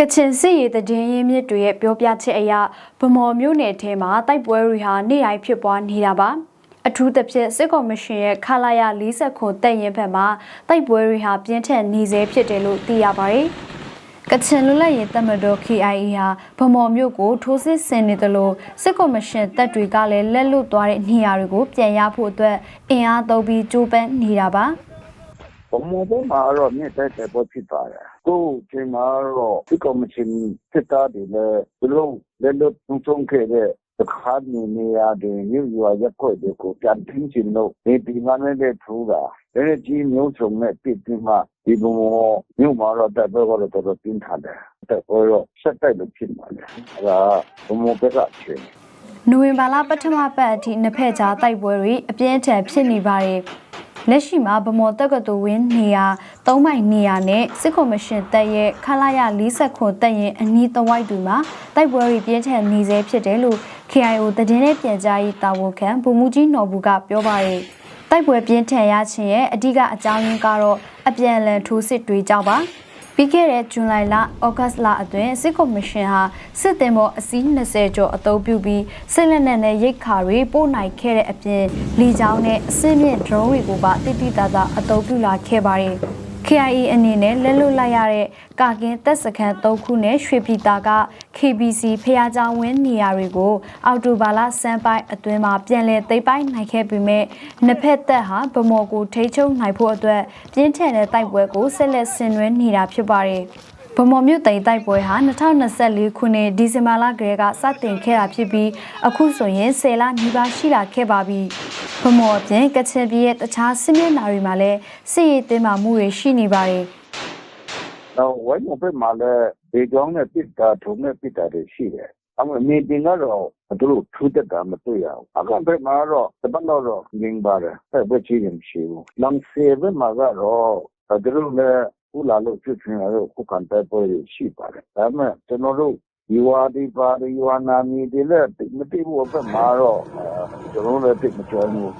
ကချင်စစ်ရေးတည်င်းရင်းမြစ်တွေရဲ့ပြောပြချက်အရဗမော်မြို့နယ်ထဲမှာတိုက်ပွဲတွေဟာနေ့တိုင်းဖြစ်ပွားနေတာပါအထူးသဖြင့်စစ်ကော်မရှင်ရဲ့ခလာရ40ခုတက်ရင်ဘက်မှာတိုက်ပွဲတွေဟာပြင်းထန်နေစေဖြစ်တယ်လို့သိရပါတယ်ကချင်လူလက်ရေးတပ်မတော် KIA ဟာဗမော်မြို့ကိုထိုးစစ်ဆင်နေတယ်လို့စစ်ကော်မရှင်တပ်တွေကလည်းလက်လွတ်သွားတဲ့နေရာတွေကိုပြန်ရဖို့အတွက်အင်အားသုံးပြီးကြိုးပမ်းနေတာပါ ဘုံဘုံမှာတော့မြင့်တဲ့တဲ့ပေါ်ဖြစ်ပါတယ်။ကိုယ်ချိန်မှာတော့ဒီကော်မရှင်စစ်သားတွေလည်းဘလုံးလည်းလို့ထုံထုံခဲ့တဲ့တခါနေနေရတဲ့မြို့ရွာရက်ခွက်တွေကိုပြန်ထင်းချင်လို့ဒီဒီမှလည်းထူတာ။ဒါနဲ့ကြီးမျိုးစုံနဲ့ပြစ်ပြီးမှဒီဘုံမြို့မှာတော့တဲ့ဘက်ကတော့တော်တော်ပြင်းထန်တယ်။တဲ့ဘောတော့ဆက်တိုက်လို့ဖြစ်ပါလေ။အဲဒါဘုံဘုံဘက်ကချင်းနိုဝင်ဘာလပထမပတ်အထိနှစ်ဖက်ကြားတိုက်ပွဲတွေအပြင်းအထန်ဖြစ်နေပါတယ်။ လက်ရှိမှာဗမော်တက္ကသိုလ်ဝင်းနေရာ၃မိုင်နေရာနဲ့စစ်ကော်မရှင်တပ်ရဲ့ခလာရ40ခွန်တပ်ရင်အနီးတစ်ဝိုက်တွေမှာတိုက်ပွဲတွေပြင်းထန်နေစေဖြစ်တယ်လို့ KIO သတင်းနဲ့ပြန်ကြားရေးတာဝန်ခံဗိုလ်မှူးကြီးနော်ဘူးကပြောပါတယ်။တိုက်ပွဲပြင်းထန်ရခြင်းရဲ့အဓိကအကြောင်းရင်းကတော့အပြန်အလှန်ထိုးစစ်တွေကြောင့်ပါ။ ပြီးခဲ့တဲ့ဇွန်လလဩဂတ်လအတွင်းစစ်ကော်မရှင်ဟာစစ်တင်မောအစီး20ကျော်အသုံးပြုပြီးစစ်လက်နက်နဲ့ရိတ်ခါတွေပို့နိုင်ခဲ့တဲ့အပြင်လီချောင်းနဲ့အစင်းမြင့် drone တွေကိုပါတိတိတသာအသုံးပြုလာခဲ့ပါတယ်။ KIA အနေနဲ့လက်လွတ်လိုက်ရတဲ့ကာကင်းတပ်စခန်း၃ခုနဲ့ရွှေပြည်သာက KBC ဖျားကြောင်ဝင်းနေရာတွေကို အော်တိုဘာလစမ်းပိုင်းအတွင်းမှာပြန်လည်သိမ်းပိုက်နိုင်ခဲ့ပေမဲ့နှစ်ဖက်တပ်ဟာဗမော်ကိုထိချုံနိုင်ဖို့အတွက်ပြင်းထန်တဲ့တိုက်ပွဲကိုဆက်လက်ဆင်နွှဲနေတာဖြစ်ပါတယ်။ဗမော်မြို့တိမ်တိုက်ပွဲဟာ2024ခုနှစ်ဒီဇင်ဘာလကတည်းကစတင်ခဲ့တာဖြစ်ပြီးအခုဆိုရင်10လနီးပါးရှိလာခဲ့ပါပြီ။ ဗမော်အပြင်ကချင်ပြည်ရဲ့တခြားစစ်မျက်နှာတွေမှာလည်းစစ်ရေးတင်းမာမှုတွေရှိနေပါတယ်။တော့ဝိုင်းမဘက်မှာလည်းဒီကြောင်းနဲ့ပစ်တာထုံနဲ့ပစ်တာတွေရှိတယ်။အမေမြေပြင်ကတော့သူတို့ထူးတက်တာမတွေ့ရဘူး။အခုဘက်မှာတော့တပတ်တော့တော့ငင်းပါတယ်။အဲ့ဘက်ချင်းရင်ရှိဘူး။လမ်းစေဘက်မှာကတော့သူတို့လည်းခုလာလို့ဖြစ်ချင်တယ်ခုခံတဲ့ပွဲရှိပါတယ်။ဒါပေမဲ့ကျွန်တော်တို့ ဒီဝါဒီပါဒီဝါနာမီဒီလည်းမတိဘူးဘက်မှာတော့ကျွန်တော်လည်းတိတ်မကြောက်ဘူး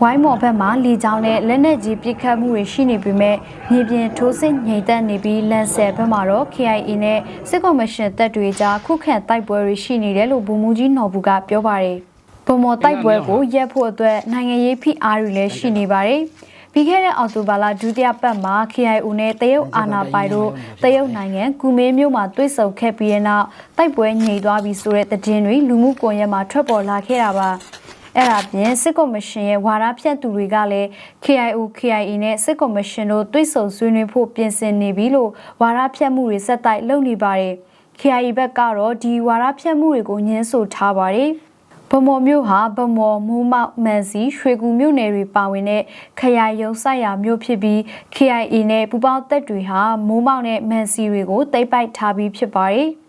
ဝိုင်းမော်ဘက်မှာလေကြောင်းနဲ့လက်နက်ကြီးပစ်ခတ်မှုတွေရှိနေပေမဲ့မြေပြင်ထိုးစစ်ငြိမ်သက်နေပြီးလန်ဆယ်ဘက်မှာတော့ KIA နဲ့စစ်ကော်မရှင်တပ်တွေကြားခုခံတိုက်ပွဲတွေရှိနေတယ်လို့ဗိုလ်မှူးကြီးနော်ဘူးကပြောပါတယ်။ဗမော်တိုက်ပွဲကိုရပ်ဖို့အတွက်နိုင်ငံရေးဖိအားတွေလည်းရှိနေပါတယ်။ ပြီးခဲ့တဲ့အောက်တိုဘာလဒုတိယပတ်မှာ KIO နဲ့တရုတ်အာဏာပိုင်တို့တရုတ်နိုင်ငံကူမင်းမြို့မှာတွေ့ဆုံခဲ့ပြီးတဲ့နောက်တိုက်ပွဲငြိမ်သွားပြီဆိုတဲ့သတင်းတွေလူမှုကွန်ရက်မှာထွက်ပေါ်လာခဲ့တာပါ။အဲ့ဒါပြင်စစ်ကော်မရှင်ရဲ့ဝါဒဖြန့်သူတွေကလည်း KIO KIA နဲ့စစ်ကော်မရှင်တို့တွေ့ဆုံဆွေးနွေးဖို့ပြင်ဆင်နေပြီလို့ဝါဒဖြန့်မှုတွေစက်တိုက်လုပ်နေပါတယ်။ KIA ဘက်ကတော့ဒီဝါဒဖြန့်မှုတွေကိုညှင်းဆိုထားပါတယ်။ ဗမော်မြို့ဟာဗမော်မူးမောက်မန်စီရွှေကူမြို့နယ်တွေပါဝင်တဲ့ခရိုင်ရုံဆိုင်ရာမြို့ဖြစ်ပြီး KIA နဲ့ပူပေါင်းတပ်တွေဟာမိုးမောက်နဲ့မန်စီတွေကိုတိတ်ပိုက်ထားပြီးဖြစ်ပါတယ်။